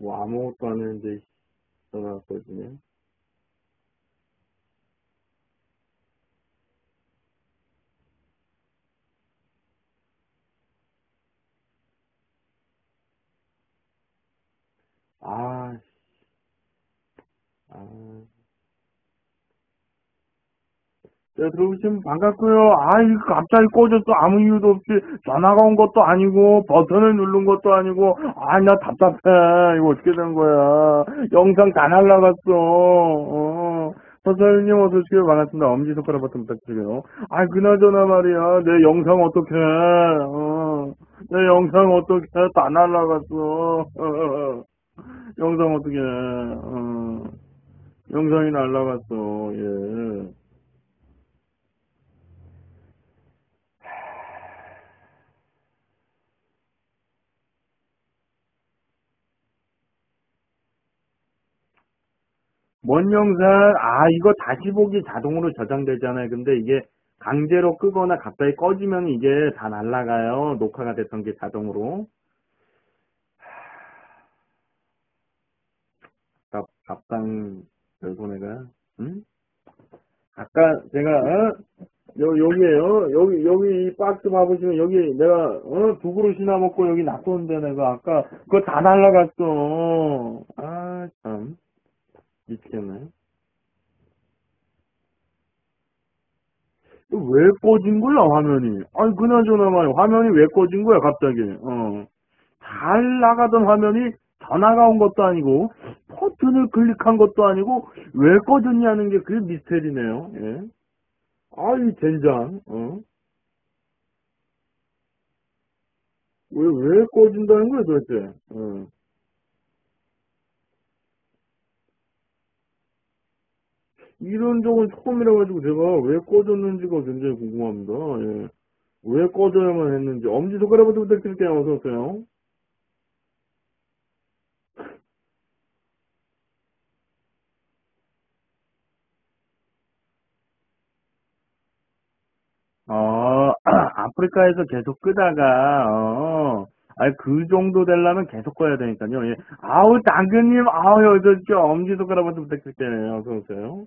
뭐 아무것도 안 했는데 전화가 꺼지네. 아, 씨. 아. 네, 들어오시면 반갑고요. 아, 이거 갑자기 꺼졌어. 아무 이유도 없이 전화가 온 것도 아니고 버튼을 누른 것도 아니고 아, 나 답답해. 이거 어떻게 된 거야? 영상 다 날라갔어. 어. 서사님 어서 오시길 반갑습니다. 엄지손가락 버튼 부탁드려요. 아, 그나저나 말이야. 내 영상 어떡해. 어. 내 영상 어떡해. 다 날라갔어. 어. 영상 어떡해. 어. 영상이 날라갔어. 예. 뭔 영상? 아, 이거 다시 보기 자동으로 저장되잖아요. 근데 이게 강제로 끄거나 갑자기 꺼지면 이게 다 날라가요. 녹화가 됐던 게 자동으로. 답, 답당 내가, 응? 아까 제가, 어? 여, 여기에요. 여기, 여기 이 박스 봐보시면 여기 내가, 어? 두 그릇이나 먹고 여기 놔뒀는데 내가 아까 그거 다 날라갔어. 아, 참. 이거 왜 꺼진 거야, 화면이? 아니, 그나저나 말이야. 화면이 왜 꺼진 거야, 갑자기? 어. 잘 나가던 화면이 전화가 온 것도 아니고, 버튼을 클릭한 것도 아니고, 왜 꺼졌냐는 게 그게 미스테리네요. 예. 아이, 젠장, 어. 왜, 왜 꺼진다는 거야, 도대체? 어. 이런 적은 처음이라 가지고 제가 왜 꺼졌는지가 굉장히 궁금합니다. 예. 왜 꺼져야만 했는지 엄지손가락부터 부탁드릴게요. 어서 오세요. 어, 아프리카에서 계속 끄다가 어, 아니 그 정도 되려면 계속 꺼야 되니까요. 예. 아우 당근님, 아우 어저께 엄지손가락부터 부탁드릴게요. 어서 오세요.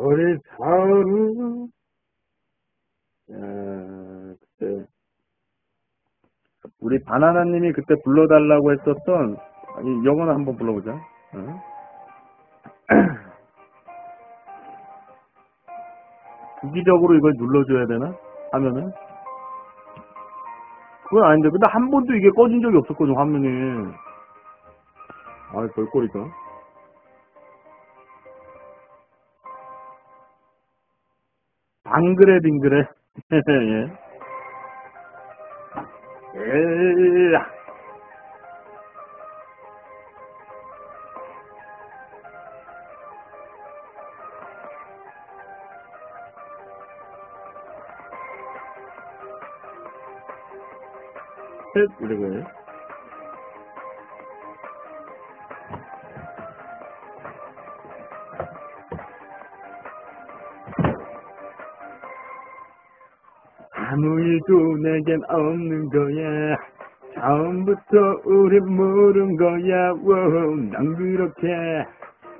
우리 사루 야, 그때 우리 바나나님이 그때 불러달라고 했었던 이 영어는 한번 불러보자. 어? 주기적으로 이걸 눌러줘야 되나? 하면은 그건 아닌데 근데 한 번도 이게 꺼진 적이 없었거든 화면이. 아 별꼴이다. 빙그레 빙그레 예. 예. 셋 이러고 아무 일도 내겐 없는 거야. 처음부터 우리 모른 거야. 워, 넌 그렇게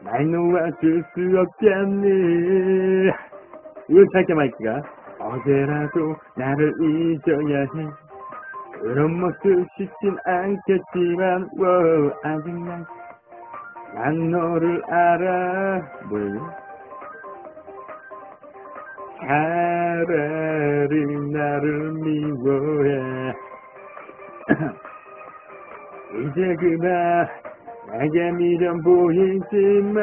날 놓아줄 수 없겠니? 짧게 마이크가. 어제라도 나를 잊어야 해. 그런 모습 쉽진 않겠지만, 워, 아직 난, 난 너를 알아. 뭐야, 이거? 차라리 나를 미워해. 이제 그만 내게 미련 보이지 마.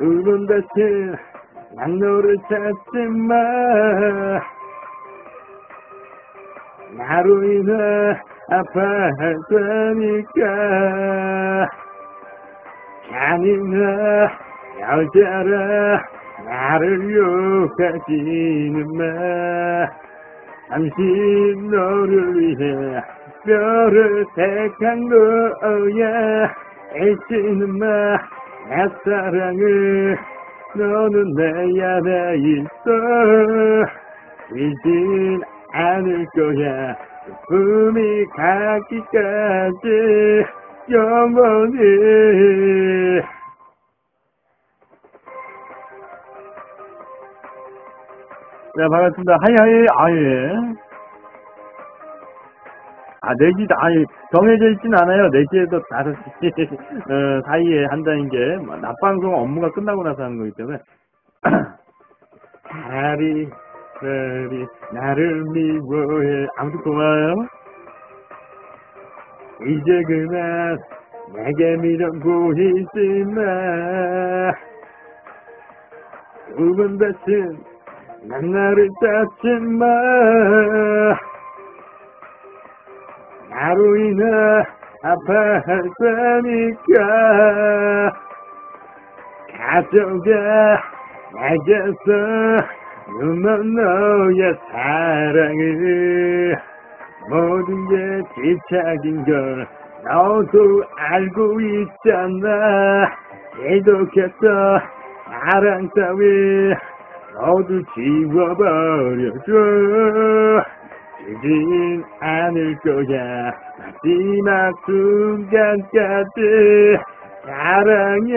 우는 대신 난 너를 찾지 마. 나로 인해 아파할 테니까. 잔인한 여자라 나를 욕하지는 마 잠시 너를 위해 뼈를 택한 거야 애쓰는 마내 사랑을 너는 내 안에 있어 이젠 않을 거야. 품이 가기까지 영원히. 네, 반갑습니다. 하이하이, 아예. 아, 4시, 아니, 정해져 있진 않아요. 4시에서 5시 어, 사이에 한다는 게, 뭐, 낮방송 업무가 끝나고 나서 하는 거기 때문에. 차라리, 차라리, 나를 미워해. 아무튼 고마워요. 이제 그만, 내게 미련 보이지 마. 두번 다신, 난 나를 찾지 마. 나로 인해 아파할 거니까. 가져가 내게서 눈먼 너의 사랑을. 모든 게 집착인 걸 너도 알고 있잖아. 계속해서 사랑 따위 모두 지워버려줘 주진 않을 거야 마지막 순간까지 사랑해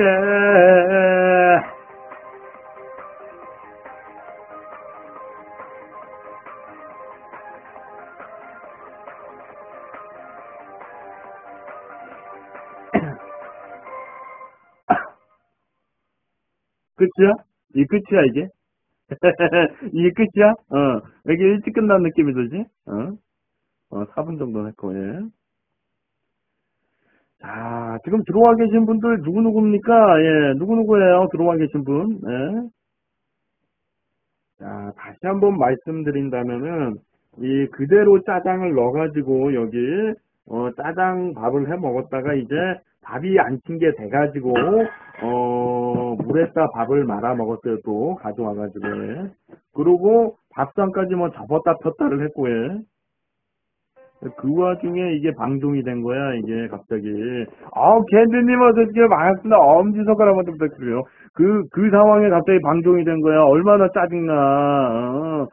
끝이야? 이 끝이야 이게? 이게 끝이야? 어. 왜 이렇게 일찍 끝난 느낌이 들지? 어? 어, 4분 정도 했고, 예. 자, 지금 들어와 계신 분들 누구누구입니까? 예, 누구누구예요? 들어와 계신 분, 예. 자, 다시 한번 말씀드린다면은, 이 그대로 짜장을 넣어가지고, 여기, 어, 짜장 밥을 해 먹었다가 이제 밥이 안 친 게 돼가지고, 어, 물에다 밥을 말아 먹었어요, 또. 가져와가지고, 예. 그러고 밥상까지 뭐 접었다 폈다를 했고, 예. 그 와중에 이게 방종이 된 거야, 이게 갑자기. 아우, 캔디님 어서오세요. 반갑습니다. 엄지손가락 한번 부탁드려요. 그, 그 상황에 갑자기 방종이 된 거야. 얼마나 짜증나. 어.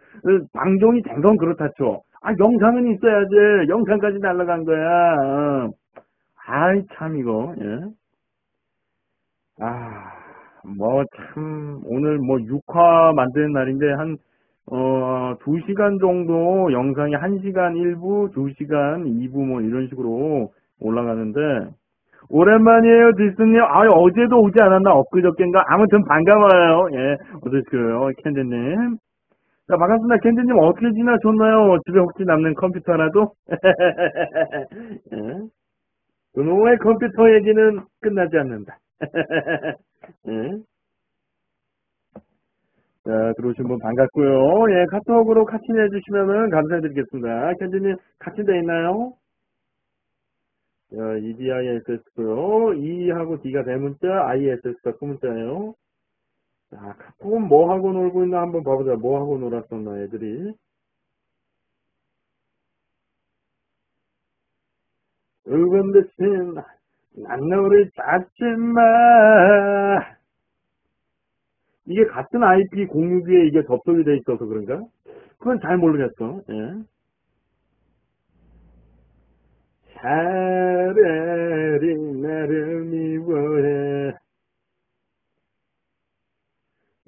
방종이 된 건 그렇다죠. 아, 영상은 있어야지. 영상까지 날라간 거야. 어. 아이, 참, 이거, 예. 아, 뭐, 참, 오늘 뭐, 6화 만드는 날인데, 한, 어, 2시간 정도 영상이 1시간 1부, 2시간 2부 뭐 이런 식으로 올라가는데, 오랜만이에요, 디스님. 아, 어제도 오지 않았나? 엊그저께인가? 아무튼 반가워요. 예, 어서오세요, 캔디님. 자, 반갑습니다. 캔디님 어떻게 지나셨나요? 집에 혹시 남는 컴퓨터 하나도? 예. 그놈의 컴퓨터 얘기는 끝나지 않는다. 예. 자, 들어오신 분 반갑고요. 예, 카톡으로 카친 해 주시면은 감사드리겠습니다. 캔디님 카친 돼 있나요? 자, EDISS고요. E하고 D가 대문자, ISS가 소문자예요. 자, 카톡은 뭐 하고 놀고 있나 한번 봐보자. 뭐 하고 놀았었나, 애들이. 의원 대신 난 너를 찾지 마. 이게 같은 IP 공유기에 이게 접속이 돼 있어서 그런가? 그건 잘 모르겠어. 예. 차라리 나를 미워해.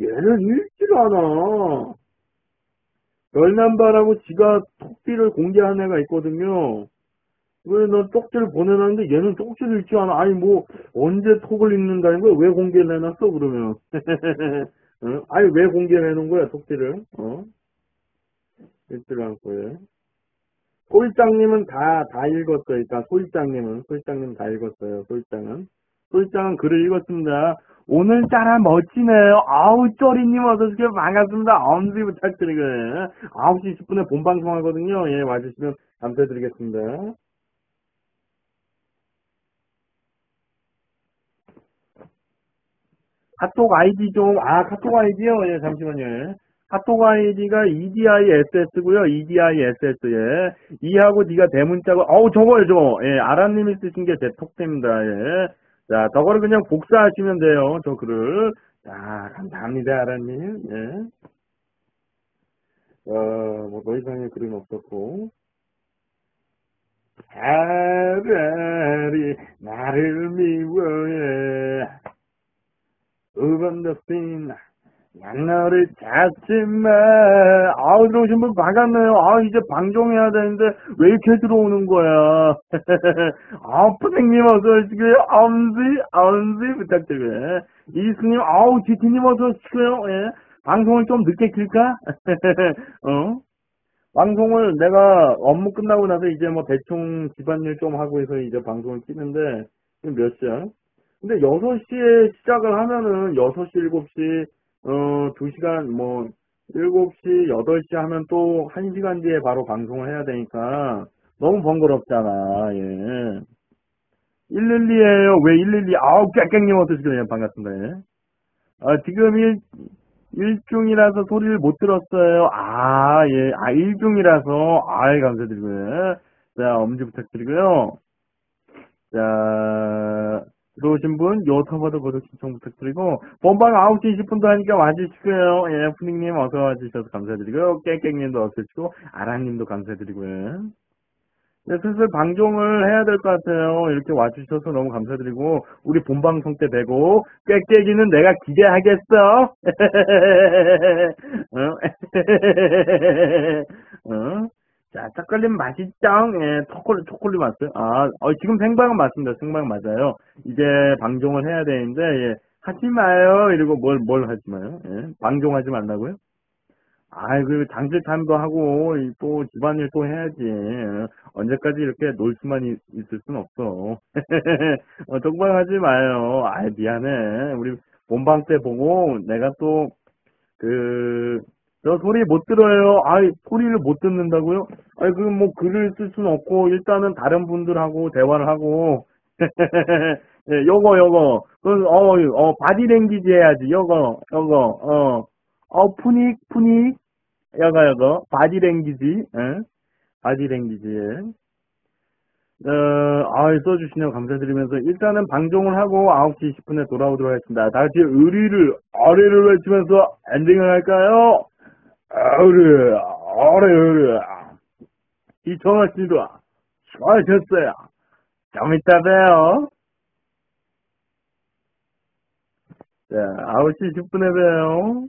얘는 읽질 않아. 열남바라고 지가 톡비를 공개한 애가 있거든요. 왜넌 쪽지를 보내놨는데 얘는 쪽지를 읽지 않아. 아니 뭐 언제 톡을 읽는다는 거야? 왜 공개를 해놨어 그러면? 어? 아니 왜 공개를 해놓은 거야 쪽지를? 어? 읽지를 않고 예. 소일장님은 다, 다 읽었어요. 일단 소일장님은, 소일장님 다 읽었어요. 소일장은. 소일장은 글을 읽었습니다. 오늘따라 멋지네요. 아우, 쪼리님 어서오세요. 반갑습니다. 엄지 부탁드리고요. 9시 10분에 본방송 하거든요. 예, 와주시면 감사드리겠습니다. 카톡 아이디 좀, 아, 카톡 아이디요? 예, 잠시만요. 예. 카톡 아이디가 EDISS고요. EDISS, 예. E하고 D가 대문자고, 어우, 저거요, 저거. 예, 아라님이 쓰신 게 제 톡대입니다. 예. 자, 저거를 그냥 복사하시면 돼요. 저 글을. 자, 감사합니다, 아라님. 예. 어, 뭐, 더 이상의 글은 없었고. 차라리 나를 미워해. 난 너를 찾지마. 아우, 들어오신 분 반갑네요. 아, 이제 방종해야 되는데, 왜 이렇게 들어오는 거야? 아, 푸생님 어서 오시고요. 엄지, 엄지 부탁드려요. 이수님, 아우, 지티님 어서 오시고요. 예. 방송을 좀 늦게 킬까? 어? 방송을 내가 업무 끝나고 나서 이제 뭐 대충 집안일 좀 하고 해서 이제 방송을 키는데, 지금 몇 시야? 근데 6시에 시작을 하면은 6시, 7시, 어, 2시간, 뭐, 7시, 8시 하면 또 1시간 뒤에 바로 방송을 해야 되니까 너무 번거롭잖아, 예. 112에요. 왜 112? 아우, 깨깽님 어떠시길래 반갑습니다, 예. 아, 지금 일, 일중이라서 소리를 못 들었어요. 아, 예. 아, 일중이라서. 아이, 감사드리고요. 자, 엄지 부탁드리고요. 자, 들어오신 분, 요터버드 구독 신청 부탁드리고, 본방 9시 20분도 하니까 와주시고요. 예, 푸닝님 어서 와주셔서 감사드리고요. 깨깽님도 어서 오시고, 아랑님도 감사드리고요. 네, 슬슬 방종을 해야 될 것 같아요. 이렇게 와주셔서 너무 감사드리고, 우리 본방송 때 뵈고, 꾀깨기는 내가 기대하겠어. 어? 어? 자, 초콜릿 맛있죠? 예, 초콜릿, 초콜릿 맛어요 아, 어, 지금 생방은 맞습니다. 생방 맞아요. 이제 방종을 해야 되는데, 예, 하지 마요. 이러고 뭘, 뭘 하지 마요. 예, 방종하지 말라고요? 아이고, 장질탐도 하고, 이또 집안일 또 해야지. 어, 언제까지 이렇게 놀 수만 있, 있을 순 없어. 어, 동방하지 마요. 아이, 미안해. 우리 본방 때 보고, 내가 또, 그, 저 소리 못 들어요. 아이, 소리를 못 듣는다고요? 아이, 그, 뭐, 글을 쓸 수는 없고, 일단은 다른 분들하고 대화를 하고, 예, 요거, 요거. 그, 어, 어, 바디 랭귀지 해야지. 요거, 요거, 어. 어, 푸닉, 푸닉. 여거, 여거. 바디 랭귀지, 예? 바디 랭귀지. 어, 아, 써주시네요. 감사드리면서, 일단은 방종을 하고 9시 10분에 돌아오도록 하겠습니다. 다 같이 의리를, 아래를 외치면서 엔딩을 할까요? 아우르, 아래, 아래. 이청아 씨도 수고하셨어요. 좀 이따 봬요. 자, 9시 10분에 봬요.